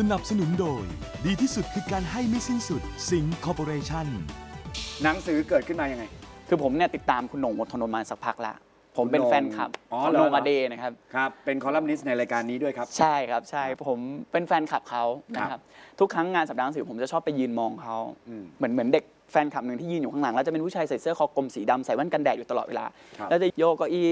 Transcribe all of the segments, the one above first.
สนับสนุนโดย ดีที่สุดคือการให้ไม่สิ้นสุดสิงคอร์ปอเรชั่นหนังสือเกิดขึ้นมายังไง คือผมเนี่ยติดตามคุณโหน่งอดทนนท์มาสักพักละ ผมเป็นคุณโหน่งแฟนคลับอ๋อของเหรอ โหน่งอเดย์นะครับ ครับ เป็นคอลัมนิสต์ในรายการนี้ด้วยครับ ใช่ครับใช่ผมเป็นแฟนคลับเขานะครับทุกครั้งงานสัปดาห์หนังสือผมจะชอบไปยืนมองเขาอืมเหมือนเหมือนเด็กแฟนคลับหนึ่งที่ยืนอยู่ข้างหลังแล้วจะเป็นผู้ชายใส่เสื้อคอกลมสีดำใส่แว่นกันแดดอยู่ตลอดเวลา ครับ แล้วจะโยกเก้าอี้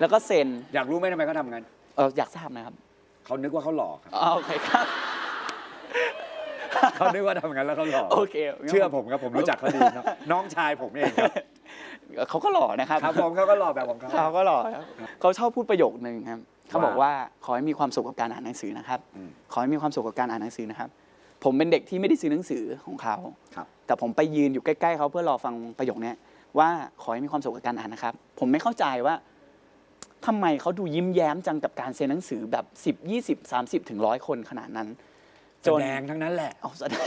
แล้วก็เซ็นอยากรู้ไหมทำไมเขาทำงั้น เอออยากทราบนะครับ เขานึกว่าเขาหล่อครับอ๋อโอเคครับ เขานึกว่าทำงั้นแล้วเขาหล่อโอเคเชื่อผมครับผมรู้จักเขาดีครับน้องชายผมเองครับเขาก็หล่อนะครับครับผมเขาก็หล่อแบบของเขา เขาก็หล่อครับเขาชอบพูดประโยคนึงครับเขาบอกว่าว่าขอให้มีความสุขกับการอ่านหนังสือนะครับ อืม ขอให้มีความสุขกับการอ่านหนังสือนะครับ ผมเป็นเด็กที่ไม่ได้ซื้อหนังสือของเขา ครับ แต่ผมไปยืนอยู่ใกล้ๆเขาเพื่อรอฟังประโยคเนี้ยว่าขอให้มีความสุขกับการอ่านนะครับ ผมไม่เข้าใจว่า ทำไมเขาดูยิ้มแย้มจังกับการเซ็นหนังสือแบบ 10 20 30 ถึงร้อยคนขนาดนั้นแสดงทั้งนั้นแหละเอาแสดง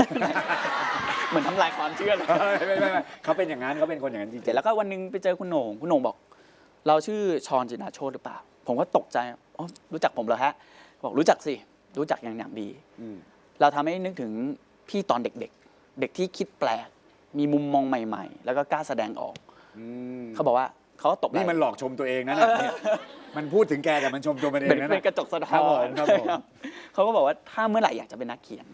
เหมือนทำลายความเชื่อเลยไม่ไม่ไม่ไม่เขาเป็นอย่างนั้นเขาเป็นคนอย่างนั้นจริงเสร็จแล้วก็วันหนึงไปเจอคุณโหน่งคุณโหน่งบอก เราชื่อชอนจินาโชตหรือเปล่า ผมก็ตกใจอ๋อรู้จักผมเหรอฮะบอกรู้จักสิรู้จักอย่างอย่างดีอืมเราทำให้นึกถึงพี่ตอนเด็กๆ เด็กที่คิดแปลก มีมุมมองใหม่ ๆ แล้วก็กล้าแสดงออกอืมเขาบอกว่า เขาก็ตบไหล่ นี่มันหลอกชมตัวเองนะเนี่ยมันพูดถึงแกแต่มันชมตัวมันเองเป็นนะเป็นกระจกสะครัท้บอผมนครับผมเขาก็บอกว่าถ้าเมื่อไหร่อยากจะเป็นนักเขียน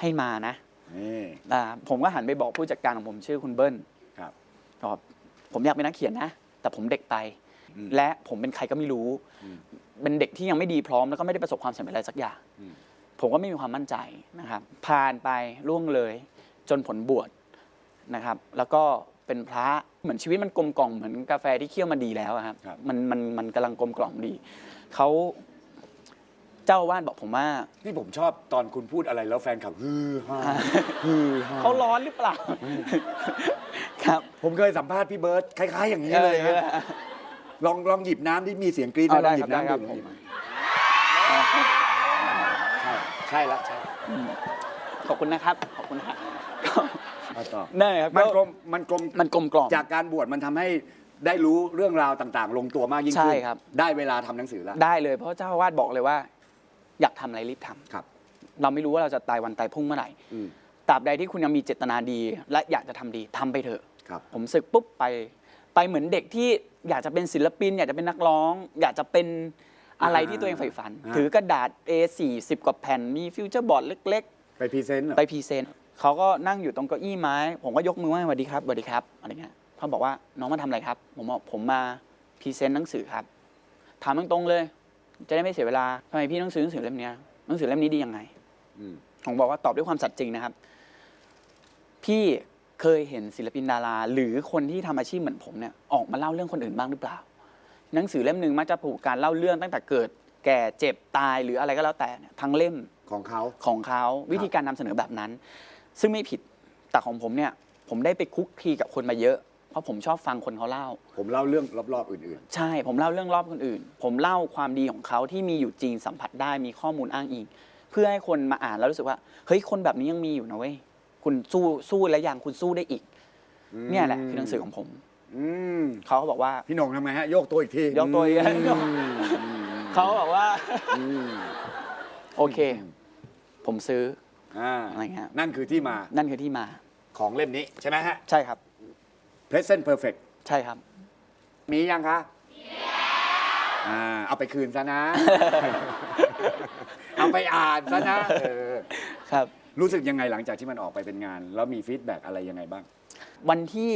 ให้มานะนี่อ่าผมก็หันไปบอกผู้จัดการของผมชื่อคุณเบิ้ลครับ บอกผมอยากเป็นนักเขียนนะ แต่ผมเด็กไป อืมและผมเป็นใครก็ไม่รู้ อืมเป็นเด็กที่ยังไม่ดีพร้อมแล้วก็ไม่ได้ประสบความสำเร็จอะไรสักอย่าง อืม ผมก็ไม่มีความมั่นใจนะครับผ่านไปล่วงเลยจนผลบวชนะครับ แล้วก็ เป็นพระเหมือนชีวิตมันกลมกล่อมเหมือนกาแฟที่เคี่ยวมาดีแล้วอะครับครับมันมันมันกำลังกลมกล่อมดีเขาเจ้าอาวาดบอกผมว่า นี่ผมชอบตอนคุณพูดอะไรแล้วแฟนขับฮือฮาฮือฮาเขาร้อนหรือเปล่า ครับผมเคยสัมภาษณ์พี่เบิร์ตคล้าย ๆ อย่างนี้เลยออฮะลองลองหยิบน้ำที่มีเสียงกรี๊ดเอาลได้องหยิครับบได้น้ำครับดื่มผม ใช่ใช่ละใช่ ขอบคุณนะครับ ขอบคุณครับก็ เอาต่อได้ครับมันกลก็มมันกลมมันกลมกล่อม จากการบวชมันทำให้ได้รู้เรื่องราวต่างๆ ลงตัวมากยิ่งขึ้นใช่ครับ ได้เวลาทำหนังสือแล้วได้เลยเพราะเจ้าอาวาดบอกเลยว่า อยากทำอะไรรีบทำครับ เราไม่รู้ว่าเราจะตายวันตายพรุ่งเมื่อไหร่อืมตราบใดที่คุณยังมีเจตนาดี และอยากจะทำดีทำไปเถอะ ครับ ผมศึกปุ๊บไป ไปเหมือนเด็กที่อยากจะเป็นศิลปิน อยากจะเป็นนักร้อง อยากจะเป็นอะไรที่ตัวเองใฝ่ฝัน อ่า ถือกระดาษ A4 10 กว่าแผ่นมีฟิวเจอร์บอร์ดเล็ก ไปพรีเซนต์เหรอ ๆ ไปพรีเซนต์ เขาก็นั่งอยู่ตรงเก้าอี้ไม้ ผมก็ยกมือไหว้สวัสดีครับสวัสดีครับอะไรเงี้ยเขาบอกว่าน้องมาทำอะไรครับ ผมบอกผมมาพรีเซนต์หนังสือครับ ถามตรงๆเลย จะได้ไม่เสียเวลาทำไมพี่ต้องซื้อหนังสือเล่มเนี้ยหนังสือเล่มนี้ดียังไงอืมผมบอกว่าตอบด้วยความสัตย์จริงนะครับ พี่เคยเห็นศิลปินดารา หรือคนที่ทำอาชีพเหมือนผมเนี่ยออกมาเล่าเรื่องคนอื่นบ้างหรือเปล่า หนังสือเล่มหนึ่งมักจะผูกการเล่าเรื่องตั้งแต่เกิด แก่เจ็บตายหรืออะไรก็แล้วแต่เนี่ยทั้งเล่มของเขาของเขาวิธีการนำเสนอแบบนั้น ซึ่งไม่ผิดแต่ของผมเนี่ย ผมได้ไปคุกคีกับคนมาเยอะ เพราะผมชอบฟังคนเขาเล่า ผมเล่าเรื่องรอบๆอื่นใช่ผมเล่าเรื่องรอบคนอื่น ผมเล่าความดีของเขาที่มีอยู่จริงสัมผัสได้มีข้อมูลอ้างอิงเพื่อให้คนมาอ่านแล้วรู้สึกว่าเฮ้ยคนแบบนี้ยังมีอยู่นะเว้ยคุณสู้สู้และยังคุณสู้ได้อีก ๆเนี่ยแหละคือหนังสือของผมอืมเขาก็บอกว่า พี่หนงทำไงฮะ โยกตัวอีกทียกตัวอีกอืมเขาก็บอกว่า อืม โอเค ผมซื้อ อ่าอะไรเงี้ย นั่นคือที่มานั่นคือที่มา ของเล่มนี้ใช่ไหมฮะ ใช่ครับ Present Perfect ใช่ครับ มียังคะอ่าเอาไปคืนซะนะ เอาไปอ่านซะนะเออครับ รู้สึกยังไงหลังจากที่มันออกไปเป็นงาน แล้วมีฟีดแบ็กอะไรยังไงบ้างวันที่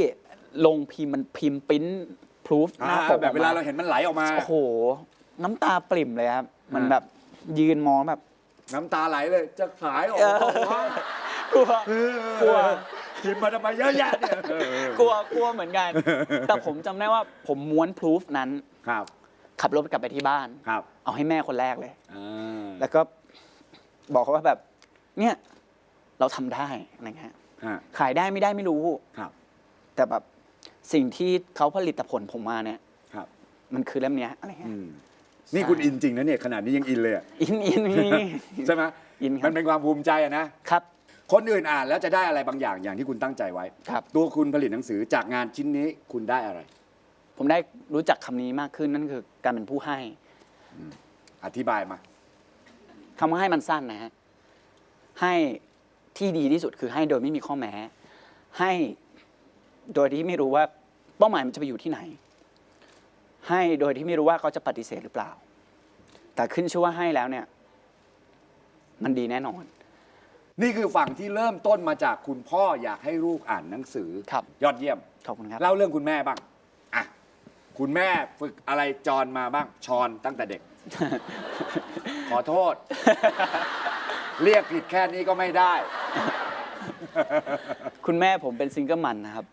ลงพิมพ์มันพิมพ์ปริ้นพรูฟหอ่าน้าปกแบบเวลาออกมเราเห็นมันไหลออกมา โอ้โห น้ำตาปริ่มเลยครับ มันอ่าแบบยืนมองแบบ น้ำตาไหลเลย จะขายออกมาบอกว่ากลัว กลัวพิมพ์มาทำไมเยอะแยะเนี่ยเออ กลัวกลัวเหมือนกัน แต่ผมจำได้ว่าผมม้วนพรูฟนั้น ครับ ขับรถกลับไปที่บ้าน ครับเอาให้แม่คนแรกเลย อ่าแล้วก็บอกเขาว่าแบบ เนี่ย เราทำได้อะไรเงี้ยฮะขายได้ไม่ได้ไม่รู้ ครับ แต่แบบสิ่งที่เขาผลิตผลผมมาเนี่ย ครับ มันคือเล่มเนี้ยอะไรเงี้อืยม นี่คุณอินจริงนะเนี่ยขนาดนี้ยังอินเลยอะอินอินอินใช่ไหมอินคมัรันบเป็นความภูมิใจอะนะ ครับ คนอื่นอ่านแล้วจะได้อะไรบางอย่างอย่างที่คุณตั้งใจไว้ ครับ ตัวคุณผลิตหนังสือจากงานชิ้นนี้คุณได้อะไร ผมได้รู้จักคำนี้มากขึ้นนั่นคือการเป็นผู้ให้อธิบายมา คำว่าให้มันสั้นนะฮะให้ที่ดีที่สุดคือให้โดยไม่มีข้อแม้ ให้โดยที่ไม่รู้ว่าเป้าหมายมันจะไปอยู่ที่ไหน ให้โดยที่ไม่รู้ว่าเขาจะปฏิเสธหรือเปล่า แต่ขึ้นชื่อว่าให้แล้วเนี่ย มันดีแน่นอน นี่คือฝั่งที่เริ่มต้นมาจากคุณพ่ออยากให้ลูกอ่านหนังสือ ครับ ยอดเยี่ยม ขอบคุณครับ เล่าเรื่องคุณแม่บ้างอะคุณแม่ฝึกอะไรจรมาบ้างชอนตั้งแต่เด็ก ขอโทษ เรียกผิดแค่นี้ก็ไม่ได้ คุณแม่ผมเป็นซิงเกิลมันนะครับ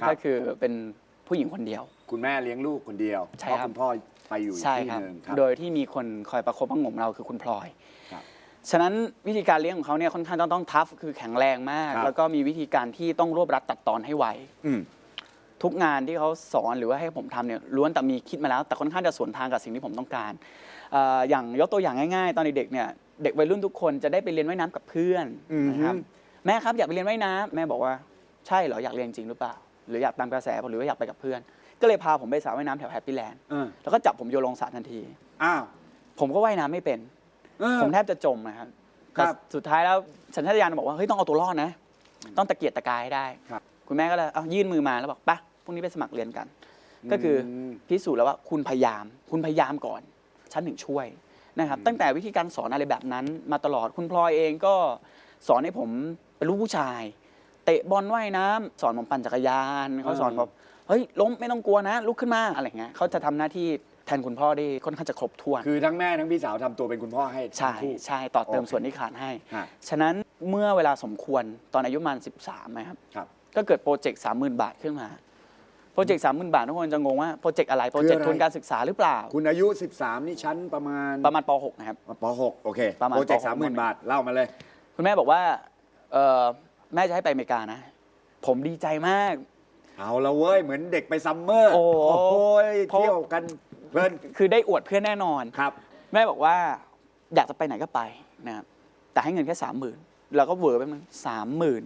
ครับ ก็คือเป็น ผู้หญิงคนเดียว คุณแม่เลี้ยงลูกคนเดียวใช่เพราะครับ คุณพ่อไปอยู่อีกใช่ที่ครับหนึ่งครับ โดยที่มีคนคอยประคบประหงมเราคือคุณพลอย ครับฉะนั้นวิธีการเลี้ยงของเขาเนี่ยค่อนข้างต้องต้องทัฟคือแข็งแรงมาก ครับ แล้วก็มีวิธีการที่ต้องรวบรัดตัดตอนให้ไว อืม ทุกงานที่เขาสอนหรือว่าให้ผมทำเนี่ยล้วนแต่มีคิดมาแล้ว แต่ค่อนข้างจะสวนทางกับสิ่งที่ผมต้องการเอ่ออย่างยกตัวอย่างง่ายๆ ตอนเด็กๆเนี่ยเด็กวัยรุ่นทุกคนจะได้ไปเรียนว่ายน้ำกับเพื่อนอือฮึ นะครับแม่ครับอยากไปเรียนว่ายน้ำแม่บอกว่าใช่เหรออยากเรียนจริงหรือเปล่า หรืออยากตามกระแสหรือว่าอยากไปกับเพื่อน ก็เลยพาผมไปสระว่ายน้ำแถวแฮปปี้แลนด์เออแล้วก็จับผมโยนลงสระทันที อ้าวผมก็ว่ายน้ำไม่เป็น เออ ผมแทบจะจมนะครับครับแต่สุดท้ายแล้วสัญชาตญาณบอกว่าเฮ้ยต้องเอาตัวรอดนะ ต้องตะเกียกตะกายให้ได้ ครับคุณแม่ก็เลยเอายื่นมือมาแล้วบอกไปะพรุ่งนี้ไปสมัครเรียนกันก็คืออมพิสูจน์แล้วว่าคุณพยายาม คุณพยายามก่อน ฉันถึงช่วยนะครับ ตั้งแต่วิธีการสอนอะไรแบบนั้นมาตลอดคุณพลอยเองก็สอนให้ผมเป็นลูกผู้ชาย เตะบอลว่ายน้ำสอนผมปั่นจักรยานเขาสอนแบบเฮ้ยล้มไม่ต้องกลัวนะลุกขึ้นมาอะไรเงี้ยเขาจะทำหน้าที่แทนคุณพ่อได้ค่อนข้างจะครบถ้วน คือทั้งแม่ทั้งพี่สาวทำตัวเป็นคุณพ่อให้ ใช่ทั้งคู่ใช่ต่อเติมโอเคส่วนที่ขาดให้ฮะฉะนั้นเมื่อเวลาสมควรตอนอายุประมาณ13นะครับครับ ก็เกิดโปรเจกต์สามหมื่นบาทขึ้นมาโปรเจกต์สามหมื่นบาททุกคนจะงงว่าโปรเจกต์อะไรโปรเจกต์คืออะไรทุนการศึกษาหรือเปล่า คุณอายุ 13 นี่ชั้นประมาณประมาณป .6 นะครับป .6 โอเคประมาณโปรเจกต์ปหกสามหมื่นบาทเล่ามาเลย คุณแม่บอกว่าเออ แม่จะให้ไปอเมริกานะ ผมดีใจมาก เอาละเว้ย เหมือนเด็กไปซัมเมอร์ โอ้โหเพราะ เที่ยวกันเพลินคือได้อวดเพื่อนแน่นอน ครับ แม่บอกว่าอยากจะไปไหนก็ไปนะครับแต่ให้เงินแค่สามหมื่นเราก็เวอร์ไปมันสามหมื่น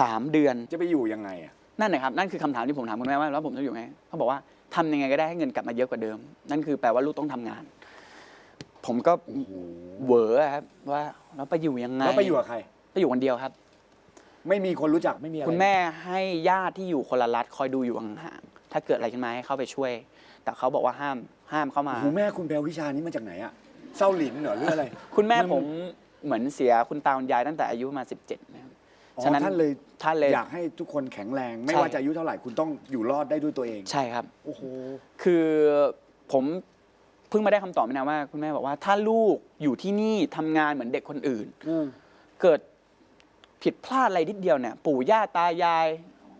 สามเดือน จะไปอยู่ยังไงอะ นั่นนะครับนั่นคือคำถามที่ผมถามคุณแม่ว่าแล้วผมจะอยู่ไงเขาบอกว่าทำยังไงก็ได้ให้เงินกลับมาเยอะกว่าเดิม นั่นคือแปลว่าลูกต้องทำงาน ผมก็เหวออะครับว่าแล้วไปอยู่ยังไงแล้วไปอยู่กับใคร ไปอยู่คนเดียวครับ ไม่มีคนรู้จักไม่มีอะไร คุณแม่ให้ญาติที่อยู่คนละรัฐคอยดูอยู่ห่างๆถ้าเกิดอะไรขึ้นมาให้เข้าไปช่วย แต่เขาบอกว่าห้ามห้ามเข้ามาโอ้โหแม่คุณแปลวิชานี้มาจากไหนอะเศร้าหลินเหรอหรืออะไร คุณแม่มันผมเหมือนเสียคุณตาคุณยายตั้งแต่อายุประมาณสิบเจ็ดนะครับอ๋อฉะนั้นท่านเลยท่านเลย อยากให้ทุกคนแข็งแรง ไม่ใช่ ว่าจะอายุเท่าไหร่คุณต้องอยู่รอดได้ด้วยตัวเอง ใช่ครับ โอ้โห คือผมเพิ่งมาได้คำตอบไม่นานว่า คุณแม่บอกว่าถ้าลูกอยู่ที่นี่ทำงานเหมือนเด็กคนอื่น เกิด ผิดพลาดอะไรนิดเดียวเนี่ยปู่ย่าตายาย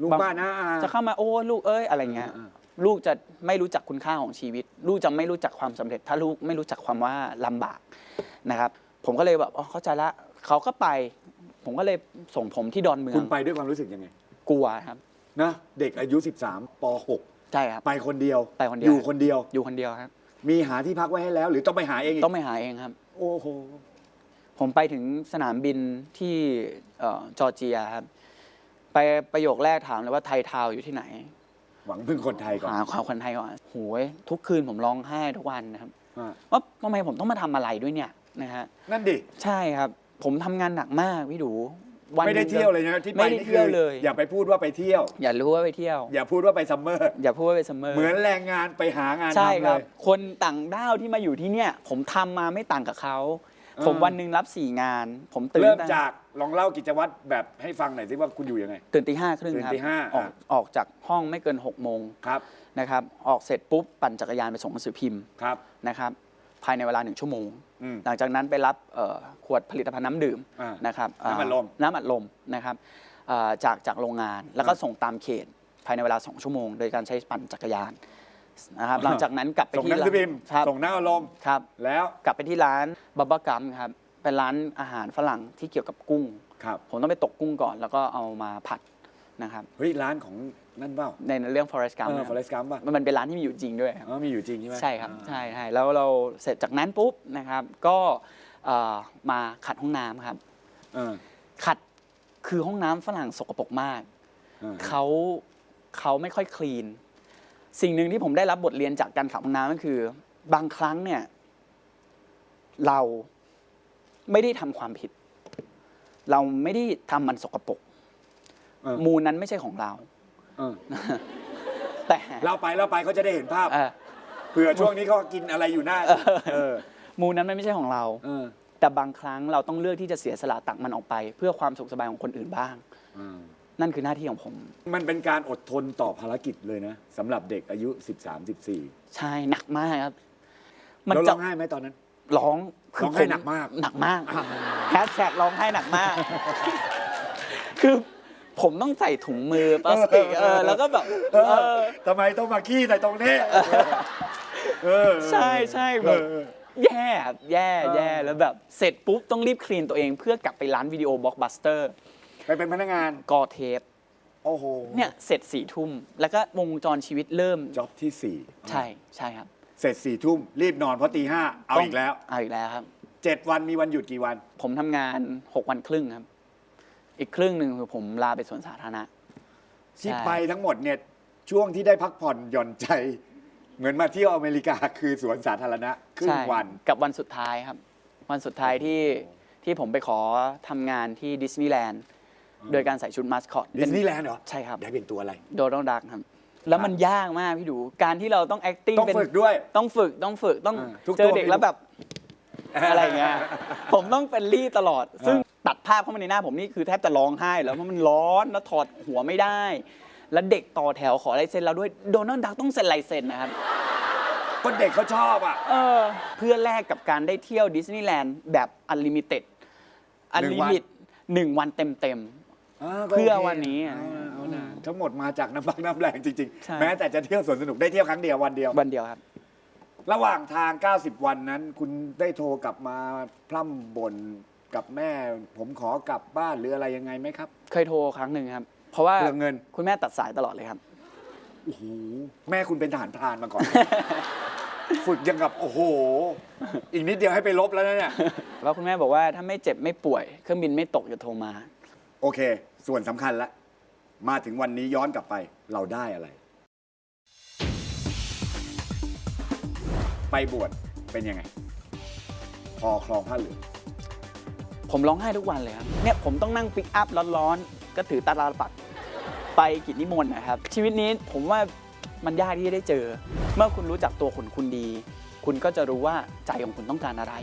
ลูกบางบ้านนะอาจะเข้ามาโอ้ลูกเอ้ยอะไรเงี้ยอ่าลูกจะไม่รู้จักคุณค่าของชีวิต ลูกจะไม่รู้จักความสำเร็จ ถ้าลูกไม่รู้จักความว่าลำบากนะครับ ผมก็เลยแบบอ๋อเข้าใจละเขาก็ไป ผมก็เลยส่งผมที่ดอนเมือคุงณไปด้วยความรู้สึกยังไง กลัวครับนะเด็กอายุ 13ปใช่ครับ .6 ไปคนเดียวไปคนเดียวอยู่คนเดียวอยู่คนเดียวครับ มีหาที่พักไว้ให้แล้ว หรือต้องไปหาเองอีกต้องไปหาเองครับ โอ้โห ผมไปถึงสนามบินที่เอ่อจอร์เจียครับ ไปประโยคแรกถามเลยว่าไทยทาวน์อยู่ที่ไหน หวังพึ่งคนไทยก่อนหาความคนไทยก่อนโหยทุกคืนผมร้องไห้ทุกวันนะครับอ่าว่าทำไมผมต้องมาทำอะไรด้วยเนี่ยนะฮะนั่นดิใช่ครับ ผมทำงานหนักมากพี่ดูวันไม่ได้หนึ่งเที่ยวเลยนะที่ไปไม่ได้นี่เที่ยวคือเลยอย่าไปพูดว่าไปเที่ยว อย่ารู้ว่าไปเที่ยว อย่าพูดว่าไปซัมเมอร์อย่าพูดว่าไปซัมเมอร์เหมือนแรงงานไปหางานใช่ทำคเลรับยคนต่างด้าวที่มาอยู่ที่เนี่ย ผมทำมาไม่ต่างกับเขาอ่า ผมวันหนึ่งรับสี่งาน ผมตื่นเริ่มตั้งจากลองเล่ากิจวัตรแบบให้ฟังหน่อยสิว่าคุณอยู่ยังไง ตื่นตีห้าครึ่งตื่นครับตีห้าออกออกจากห้องไม่เกิน6กโมงครับนะครับ ออกเสร็จปุ๊บปั่นจักรยานไปส่งหนังสือพิมพ์ครับนะครับ ภายในเวลาหนึ่งชั่วโมง อืมหลังจากนั้นไปรับเอ่อขวดผลิตภัณฑ์น้ำดื่มอ่านะครับเอ่อน้ำอัดลม น้ำอัดลมนะครับเอ่อจากจากโรงงานแล้วก็ส่งตามเขตภายในเวลา 2 ชั่วโมง โดยการใช้ปั่นจักรยาน นะครับหลังจากนั้นกลับไปส่งที่หนังสือพิมพ์ครับส่งหน้าอารมณ์ครับ แล้วกลับไปที่ร้านบับเบิลกัมครับเป็นร้านอาหารฝรั่งที่เกี่ยวกับกุ้ง ครับผมต้องไปตกกุ้งก่อน แล้วก็เอามาผัดนะครับ เฮ้ยร้านของนั่นเปล่าในเรื่อง forest gump เออนะคฟอรับเรสกัมป่ะมันเป็นร้านที่มีอยู่จริงด้วยครับ อ๋อมีอยู่จริงใช่ไหมใช่ครับ อ่า ใช่ใช่แล้วเราเสร็จจากนั้นปุ๊บนะครับ ก็เอ่อมาขัดห้องน้ำครับ เออขัดคือห้องน้ำฝรั่งสกปรกมากเออ เขาเขาไม่ค่อยคลีน สิ่งหนึ่งที่ผมได้รับบทเรียนจากการขัดห้องน้ำก็คือ บางครั้งเนี่ย เราไม่ได้ทำความผิด เราไม่ได้ทำมันสกปรกเออมูลนั้นไม่ใช่ของเราเออแต่เล่าไปเล่าไปเขาจะได้เห็นภาพเออเผื่อช่วงนี้เขากินอะไรอยู่หน้าเออมูลนั้นมันไม่ใช่ของเราเออแต่บางครั้งเราต้องเลือกที่จะเสียสละตักมันออกไป เพื่อความสุขสบายของคนอื่นบ้าง นั่นคือหน้าที่ของผม มันเป็นการอดทนต่อภารกิจเลยนะสำหรับเด็กอายุ 13 14 ใช่หนักมากครับเราจะร้องไห้ไหมตอนนั้น ร้องร้องไห้หนักมาก หนักมากแฮชแท็กร้องไห้หนักมาก คือผมต้องใส่ถุงมือพลาสติกเออแล้วก็แบบเอเอออทำไมต้องมาขี้ใส่ตรงนี้เออใช่ใช่แบบ เออ แย่ครับแย่เออแย่แล้วแบบ เสร็จปุ๊บ ต้องรีบคลีนตัวเองเพื่อกลับไปร้านวิดีโอบล็อกบัสเตอร์ ไปเป็นพนักงานกอเทปโอ้โหเนี่ยเสร็จสี่ทุ่มแล้วก็วงจรชีวิตเริ่มจ็อบที่สี่ใช่ใช่ครับ เสร็จสี่ทุ่มรีบนอนเพราะตีห้าเอาต้งอีกแล้วเอาอีกแล้วครับเจ็ดวันมีวันหยุดกี่วัน ผมทำงาน6วันครึ่งครับ อีกครึ่งหนึ่งคือผมลาไปสวนสาธารณะที่ใช่ไปทั้งหมดเนี่ยช่วงที่ได้พักผ่อนหย่อนใจ เหมือนมาเที่ยวอเมริกาคือสวนสาธารณะครึ่งใช่วันกับวันสุดท้ายครับ วันสุดท้ายที่ที่ผมไปขอทำงานที่ดิสนีย์แลนด์ โดยการใส่ชุดมาสคอตดิสนีย์แลนด์เหรอใช่ครับได้เป็นตัวอะไรโดนัลดักครับ แล้วมันยากมากพี่ดู การที่เราต้อง acting ต้องเป็นฝึกด้วย ต้องฝึกต้องฝึกต้องเออทุกเจอตัวเด็กมีแล้วแบบอะไรเงี้ยผมต้องเป็นรี่ตลอด ซึ่งตัดภาพเข้ามาในหน้าผมนี่คือแทบจะร้องไห้แล้วเพราะมันร้อนแล้วถอดหัวไม่ได้ แล้วเด็กต่อแถวขอลายเซ็นเราด้วยโดนัลด์ดักต้องเซ็นลายเซ็นนะครับก็เด็กเขาชอบอะเออเพื่อแลกกับการได้เที่ยวดิสนีย์แลนด์แบบอันลิมิเต็ดอันหนึ่ลิงวันมิตหนึ่งวันเต็มเต็มาก็เพื่อโควันนี้อะเอานะเอานะทั้งหมดมาจากน้ำพักน้ำแรงจริง ใช่ ๆ แม้แต่จะเที่ยวสวนสนุกได้เที่ยวครั้งเดียววันเดียวๆวันเดียวครับ ระหว่างทาง 90 วันนั้น คุณได้โทรกลับมาพร่ำบ่นกับแม่ ผมขอกลับบ้านหรืออะไรยังไงไหมครับ เคยโทรครั้งหนึ่งครับ เพราะว่าเรื่องเงิน คุณแม่ตัดสายตลอดเลยครับ โอ้โหแม่คุณเป็นทหารพรานมาก่อน ฝึกยังกับ โอ้โห อีกนิดเดียวให้ไปลบแล้วนะเนี่ย แล้วคุณแม่บอกว่าถ้าไม่เจ็บไม่ป่วย เครื่องบินไม่ตกอย่าโทรมา โอเค ส่วนสำคัญละ มาถึงวันนี้ย้อนกลับไปเราได้อะไร ไปบวชเป็นยังไง พอคลองผ้าเหลือง ผมร้องไห้ทุกวันเลยครับ เนี่ยผมต้องนั่งปิกอัพร้อนๆ ก็ถือตาลาปัดไปกิจนิมนต์นะครับ ชีวิตนี้ผมว่ามันยากที่จะได้เจอ เมื่อคุณรู้จักตัวคุณคุณดี คุณก็จะรู้ว่าใจของคุณต้องการอะไร